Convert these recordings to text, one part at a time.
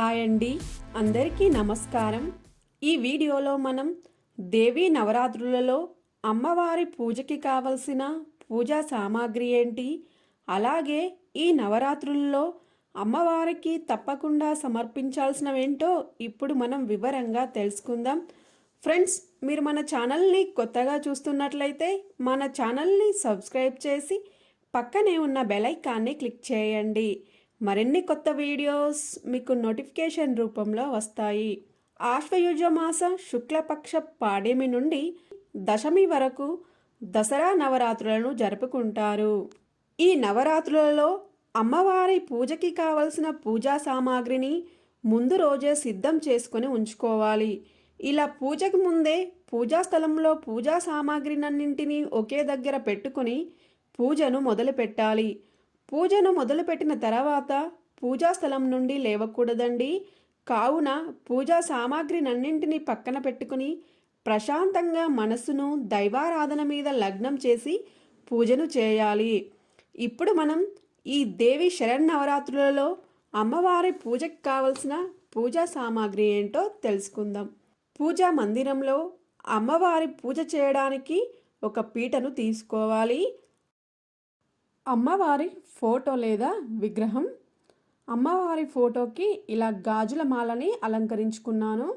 Hi అండి అందరికీ నమస్కారం ఈ వీడియోలో మనం దేవీ నవరాత్రులలో అమ్మవారి పూజకి కావలసిన పూజా సామాగ్రి ఏంటి అలాగే ఈ నవరాత్రుల్లో అమ్మవారికి తప్పకుండా సమర్పించాల్సినవేంటో ఇప్పుడు మనం వివరంగా తెలుసుకుందాం ఫ్రెండ్స్ మీరు మన ఛానల్ని కొత్తగా చూస్తున్నట్లయితే మన ఛానల్ని సబ్స్క్రైబ్ చేసి పక్కనే ఉన్న బెలైకాన్ని క్లిక్ చేయండి మరిన్ని కొత్త వీడియోస్ మీకు నోటిఫికేషన్ రూపంలో వస్తాయి ఆశ్వయుజమాస శుక్లపక్ష పాడేమి నుండి దశమి వరకు దసరా నవరాత్రులను జరుపుకుంటారు ఈ నవరాత్రులలో అమ్మవారి పూజకి కావలసిన పూజా సామాగ్రిని ముందు రోజే సిద్ధం చేసుకుని ఉంచుకోవాలి ఇలా పూజకు ముందే పూజా స్థలంలో పూజా సామాగ్రినన్నింటినీ ఒకే దగ్గర పెట్టుకుని పూజను మొదలుపెట్టాలి పూజను మొదలుపెట్టిన తర్వాత పూజాస్థలం నుండి లేవకూడదండి కావున పూజా సామాగ్రినన్నింటినీ పక్కన పెట్టుకుని ప్రశాంతంగా మనస్సును దైవారాధన మీద లగ్నం చేసి పూజను చేయాలి ఇప్పుడు మనం ఈ దేవి శరన్నవరాత్రులలో అమ్మవారి పూజకి కావలసిన పూజా సామాగ్రి ఏంటో తెలుసుకుందాం పూజా మందిరంలో అమ్మవారి పూజ చేయడానికి ఒక పీటను తీసుకోవాలి అమ్మవారి ఫోటో లేదా విగ్రహం అమ్మవారి ఫోటోకి ఇలా గాజుల మాలని అలంకరించుకున్నాను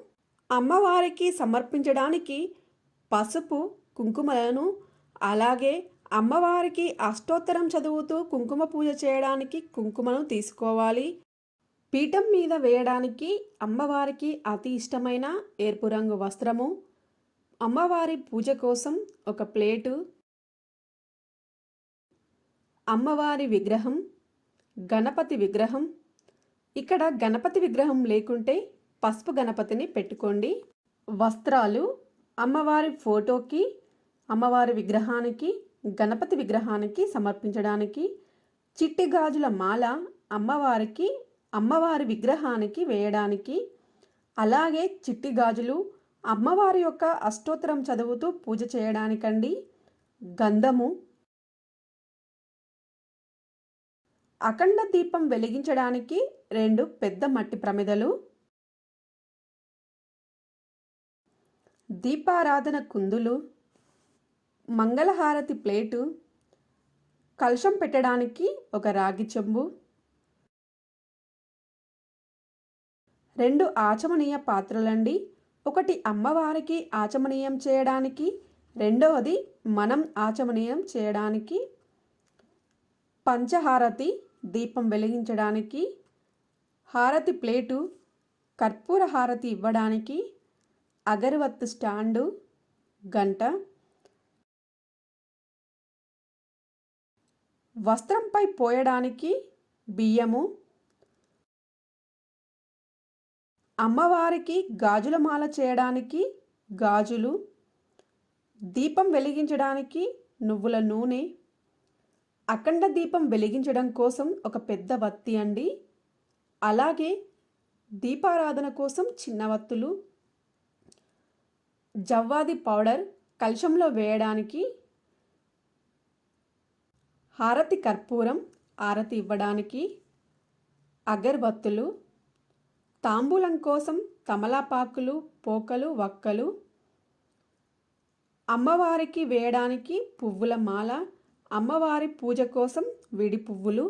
అమ్మవారికి సమర్పించడానికి పసుపు కుంకుమలను అలాగే అమ్మవారికి అష్టోత్తరం చదువుతూ కుంకుమ పూజ చేయడానికి కుంకుమను తీసుకోవాలి పీఠం మీద వేయడానికి అమ్మవారికి అతి ఇష్టమైన ఎరుపు రంగు వస్త్రము అమ్మవారి పూజ కోసం ఒక ప్లేటు అమ్మవారి విగ్రహం గణపతి విగ్రహం ఇక్కడ గణపతి విగ్రహం లేకుంటే పసుపు గణపతిని పెట్టుకోండి వస్త్రాలు అమ్మవారి ఫోటోకి అమ్మవారి విగ్రహానికి గణపతి విగ్రహానికి సమర్పించడానికి చిట్టి గాజుల మాల అమ్మవారికి అమ్మవారి విగ్రహానికి వేయడానికి అలాగే చిట్టి గాజులు అమ్మవారి యొక్క అష్టోత్తరం చదువుతూ పూజ చేయడానికండి గంధము అఖండ దీపం వెలిగించడానికి రెండు పెద్ద మట్టి ప్రమిదలు దీపారాధన కుందులు మంగళహారతి ప్లేటు కలశం పెట్టడానికి ఒక రాగి చెంబు రెండు ఆచమనీయ పాత్రలండి ఒకటి అమ్మవారికి ఆచమనీయం చేయడానికి రెండవది మనం ఆచమనీయం చేయడానికి పంచహారతి దీపం వెలిగించడానికి హారతి ప్లేటు కర్పూర హారతి ఇవ్వడానికి అగరవత్తు స్టాండు గంట వస్త్రంపై పోయడానికి బియ్యము అమ్మవారికి గాజుల మాల చేయడానికి గాజులు దీపం వెలిగించడానికి నువ్వుల నూనె అఖండ దీపం వెలిగించడం కోసం ఒక పెద్ద వత్తి అండి అలాగే దీపారాధన కోసం చిన్న వత్తులు జవ్వాది పౌడర్ కలశంలో వేయడానికి హారతి కర్పూరం హారతి ఇవ్వడానికి అగర్బత్తులు తాంబూలం కోసం తమలపాకులు పోకలు వక్కలు అమ్మవారికి వేయడానికి పువ్వుల మాల అమ్మవారి పూజ కోసం విడి పువ్వులు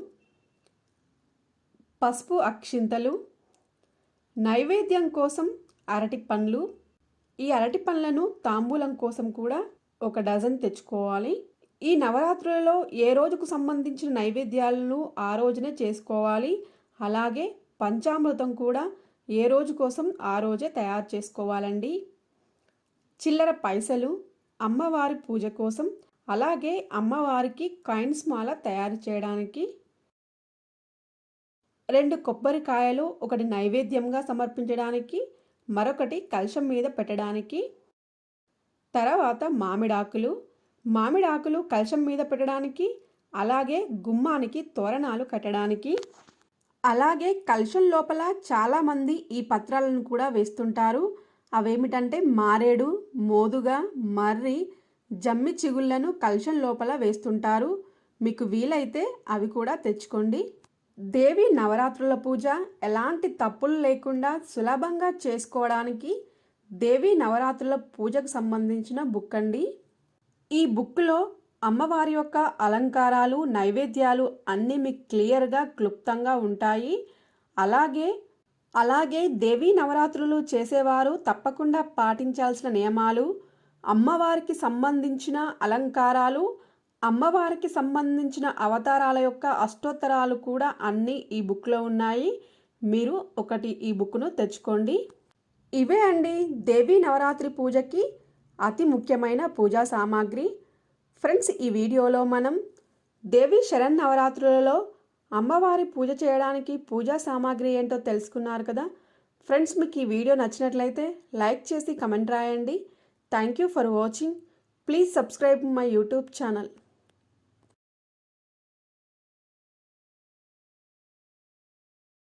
పసుపు అక్షింతలు నైవేద్యం కోసం అరటి పండ్లు ఈ అరటి పండ్లను తాంబూలం కోసం కూడా ఒక డజన్ తెచ్చుకోవాలి ఈ నవరాత్రులలో ఏ రోజుకు సంబంధించిన నైవేద్యాలను ఆ రోజునే చేసుకోవాలి అలాగే పంచామృతం కూడా ఏ రోజు కోసం ఆ రోజే తయారు చేసుకోవాలండి చిల్లర పైసలు అమ్మవారి పూజ కోసం అలాగే అమ్మవారికి కాయిన్స్ మాల తయారు చేయడానికి రెండు కొబ్బరికాయలు ఒకటి నైవేద్యంగా సమర్పించడానికి మరొకటి కలశం మీద పెట్టడానికి తర్వాత మామిడాకులు మామిడాకులు కలశం మీద పెట్టడానికి అలాగే గుమ్మానికి తోరణాలు కట్టడానికి అలాగే కలశం లోపల చాలామంది ఈ పత్రాలను కూడా వేస్తుంటారు అవేమిటంటే మారేడు మోదుగ మర్రి జమ్మి చిగుళ్లను కలుషం లోపల వేస్తుంటారు మీకు వీలైతే అవి కూడా తెచ్చుకోండి దేవి నవరాత్రుల పూజ ఎలాంటి తప్పులు లేకుండా సులభంగా చేసుకోవడానికి దేవి నవరాత్రుల పూజకు సంబంధించిన బుక్ అండి ఈ బుక్లో అమ్మవారి యొక్క అలంకారాలు నైవేద్యాలు అన్నీ మీకు క్లియర్గా క్లుప్తంగా ఉంటాయి అలాగే అలాగే దేవీ నవరాత్రులు చేసేవారు తప్పకుండా పాటించాల్సిన నియమాలు అమ్మవారికి సంబంధించిన అలంకారాలు అమ్మవారికి సంబంధించిన అవతారాల యొక్క అష్టోత్తరాలు కూడా అన్నీ ఈ బుక్లో ఉన్నాయి మీరు ఒకటి ఈ బుక్ను తెచ్చుకోండి ఇవే అండి దేవి నవరాత్రి పూజకి అతి ముఖ్యమైన పూజా సామాగ్రి ఫ్రెండ్స్ ఈ వీడియోలో మనం దేవి శరణ్ నవరాత్రులలో అమ్మవారి పూజ చేయడానికి పూజా సామాగ్రి ఏంటో తెలుసుకున్నారు కదా ఫ్రెండ్స్ మీకు ఈ వీడియో నచ్చినట్లయితే లైక్ చేసి కమెంట్ రాయండి Thank you for watching. Please subscribe my YouTube channel.